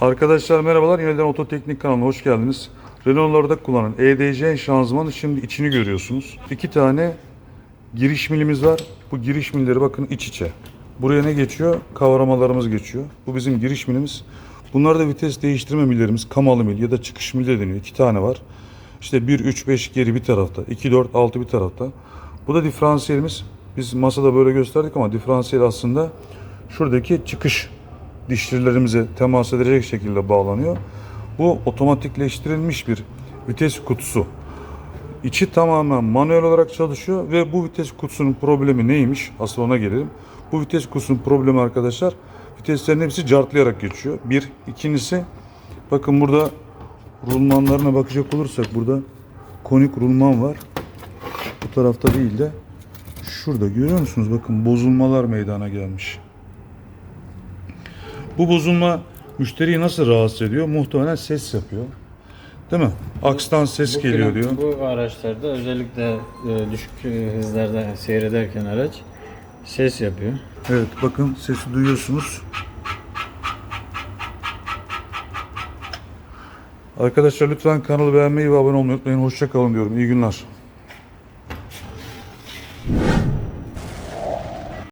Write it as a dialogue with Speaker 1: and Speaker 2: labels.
Speaker 1: Arkadaşlar merhabalar. Yeniden Ototeknik kanalına hoş geldiniz. Renault'larda kullanılan EDC şanzımanın şimdi içini görüyorsunuz. İki tane giriş milimiz var. Bu giriş milleri bakın iç içe. Buraya ne geçiyor? Kavramalarımız geçiyor. Bu bizim giriş milimiz. Bunlarda vites değiştirme millerimiz kamalı mil ya da çıkış mil de deniyor. İki tane var. İşte 1, 3, 5 geri bir tarafta. 2, 4, 6 bir tarafta. Bu da diferansiyelimiz. Biz masada böyle gösterdik ama diferansiyel aslında şuradaki çıkış dişlilerimize temas edecek şekilde bağlanıyor. Bu otomatikleştirilmiş bir vites kutusu. İçi tamamen manuel olarak çalışıyor ve bu vites kutusunun problemi neymiş? Asıl ona gelelim. Bu vites kutusunun problemi arkadaşlar viteslerin hepsi cartlayarak geçiyor. Bir. ikincisi bakın burada rulmanlarına bakacak olursak burada konik rulman var. Bu tarafta değil de şurada görüyor musunuz? Bakın bozulmalar meydana gelmiş. Bu bozulma müşteriyi nasıl rahatsız ediyor? Muhtemelen ses yapıyor. Değil mi? Akstan ses
Speaker 2: Bu
Speaker 1: geliyor diyor.
Speaker 2: Bu araçlarda özellikle e, düşük hızlarda seyrederken araç ses yapıyor.
Speaker 1: Evet bakın sesi duyuyorsunuz. Arkadaşlar lütfen kanalı beğenmeyi ve abone olmayı unutmayın. Hoşça kalın diyorum. İyi günler.